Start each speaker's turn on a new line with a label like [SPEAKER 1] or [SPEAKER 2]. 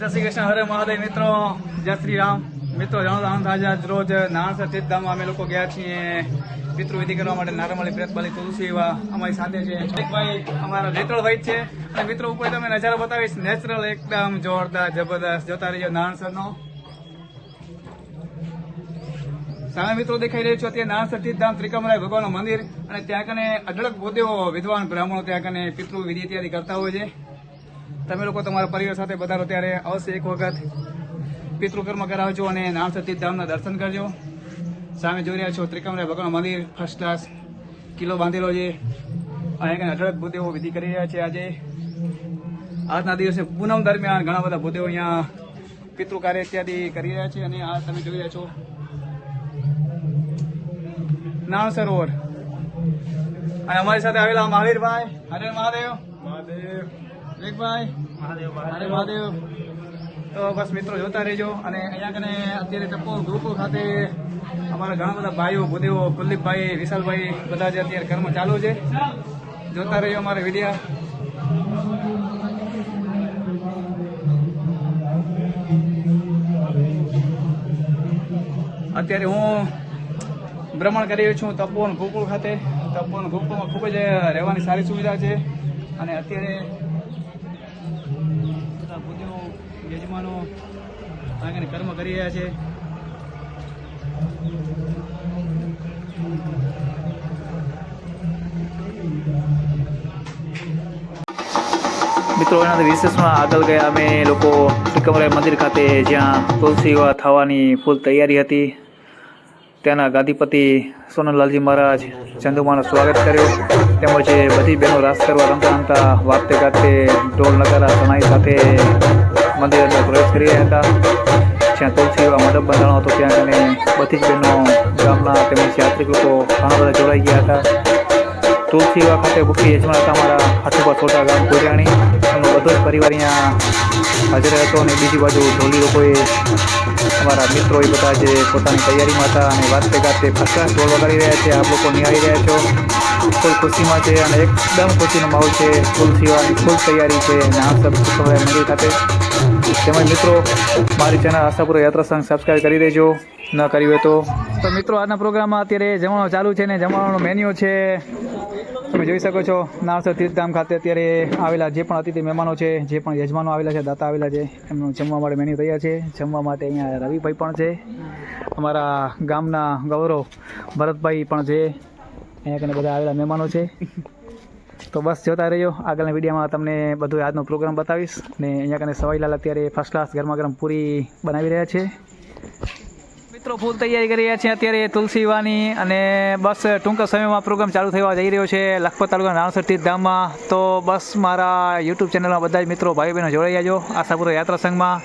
[SPEAKER 1] જય શ્રી કૃષ્ણ, હરે મહાદેવ. મિત્રો, જય શ્રી રામ. મિત્રો, જાણો આનંદ રાજા રોજ નાણસર તીર્થધામમાં અમે લોકો ગયા છીએ. પિતૃ વિધિ કરવા માટે નારમલી પ્રેતબલી તુલસી એવા અમારી સાથે છે. ભાઈ અમારા નેત્રભાઈ છે. અને મિત્રો, ઉપર તમે નજારો બતાવીશ. નેચરલ એકદમ જોરદાર, જબરદસ્ત, જોતા રહીજો નાણસરનો સામે મિત્રો દેખાઈ રહ્યો છો, અત્યારે નાણસર તીર્થધામ ત્રિકમરાય ભગવાનનું મંદિર. અને ત્યાં કને અઢળક બોધેઓ વિદ્વાન બ્રાહ્મણો ત્યાં કને પિતૃ વિધિ ઇત્યાદિ કરતા હોય છે. તમે લોકો તમારા પરિવાર સાથે વધારો ત્યારે અવશ્ય એક વખત પિતૃકર્મ કરાવજો અને નામ સતી ધામના દર્શન કરજો. સામે જોઈ રહ્યા છો ત્રિકમરાય ભગવાન મંદિર ફર્સ્ટ ક્લાસ કિલ્લો બાંધેલો છે. અહીંયા અઢળક ભૂદેવો વિધિ કરી રહ્યા છે આજે. આજના દિવસે પૂનમ દરમિયાન ઘણા બધા ભૂદેવો અહીંયા પિતૃ કાર્ય ઇત્યાદિ કરી રહ્યા છે અને આ તમે જોઈ રહ્યા છો. નામ સરોવર. અને અમારી સાથે આવેલા મહાવીરભાઈ. હરે મહાદેવ. મહાદેવ. વિવેકભાઈ હરે મહાદેવ. તો બસ મિત્રો જોતા રહેજો. અને અહીંયા કને અત્યારે ટપ્પો ગ્રુપો ખાતે અમારા ઘણા બધા ભાઈઓ ભૂદેવો કુલદીપભાઈ વિશાલભાઈ બધા જે અત્યારે કર્મ ચાલુ છે. જોતા રહ્યો અમારે વિડીયા. અત્યારે હું ભ્રમણ કરી રહ્યો છું તપોવન ગોકુળ ખાતે. તપોવન ગોકુળમાં ખૂબ જ રહેવાની સારી સુવિધા છે. અને અત્યારે બધા ભૂદેવો યજમાનો આગળ કર્મ કરી રહ્યા છે.
[SPEAKER 2] મિત્રો, એનાથી વિશેષમાં આગળ ગયા અમે લોકો ત્રિકમરાય મંદિર ખાતે જ્યાં તુલસી વિવાહ થવાની ફૂલ તૈયારી હતી. ત્યાંના ગાદીપતિ સોનલાલજી મહારાજ ચંદુમાનું સ્વાગત કર્યું. તેમજ બધી બહેનો રાસ કરવા રમતા રમતા વાતે ગાતે ઢોલ નગારા સનાઈ સાથે મંદિર અંદર પ્રવેશ કરી રહ્યા હતા. જ્યાં તુલસી એવા મંડપ બંધાણો હતો ત્યાં કને બધી જ બહેનો ગામના તેમજ યાત્રિક લોકો ઘણા બધા જોડાઈ ગયા હતા. તુલસી એવા ખાતે મુખ્ય યજમાન હતા અમારા હાથુપા છોટા ગામ કોરિયાણી. એમનો બધો જ પરિવાર અહીંયા હાજર હતો અને બીજી બાજુ ઢોલી લોકોએ અમારા મિત્રો એ બધા જે પોતાની તૈયારીમાં હતા અને વાતે ગાતે ફર્સ્ટ ઢોલ વગાડી રહ્યા છે. આપ લોકો નિહાળી રહ્યા છો. ફૂલ ખુશીમાં છે અને એકદમ ખુશીનો માહોલ છે. ફૂલ તૈયારી છે. નામ સબ મંદિર ખાતે તેમજ મિત્રો, મારી ચેનલ આશાપુર યાત્રા સંઘ સબસ્ક્રાઈબ કરી દેજો. ન કરી હોય તો. તો મિત્રો, આજના પ્રોગ્રામમાં અત્યારે જમવાનું ચાલુ છે ને જમવાનો મેન્યુ છે. તમે જોઈ શકો છો નાણસર તીર્થધામ ખાતે અત્યારે આવેલા જે પણ અતિથિ મહેમાનો છે, જે પણ યજમાનો આવેલા છે, દાતા આવેલા છે, એમનું જમવા માટે મેન્યુ તૈયાર છે. જમવા માટે અહીંયા રવિભાઈ પણ છે. અમારા ગામના ગૌરવ ભરતભાઈ પણ છે. અહીંયા કને બધા આવેલા મહેમાનો છે. તો બસ જોતા રહેજો. આગળના વિડીયોમાં તમને બધું આજનો પ્રોગ્રામ બતાવીશ. અને અહીંયા કને સવાઈલાલ અત્યારે ફર્સ્ટ ક્લાસ ગરમા ગરમ પૂરી બનાવી રહ્યા છે. મિત્રો ફૂલ તૈયારી કરી રહ્યા છે અત્યારે તુલસી વિવાહની અને બસ ટૂંક સમયમાં પ્રોગ્રામ ચાલુ થવા જઈ રહ્યો છે લખપત તાલુકા રાણસર તીર્થધામમાં તો બસ મારા યુટ્યુબ ચેનલમાં બધા જ મિત્રો ભાઈ બહેનો જોડાઈ જાજો. આશાપુરા યાત્રા સંઘમાં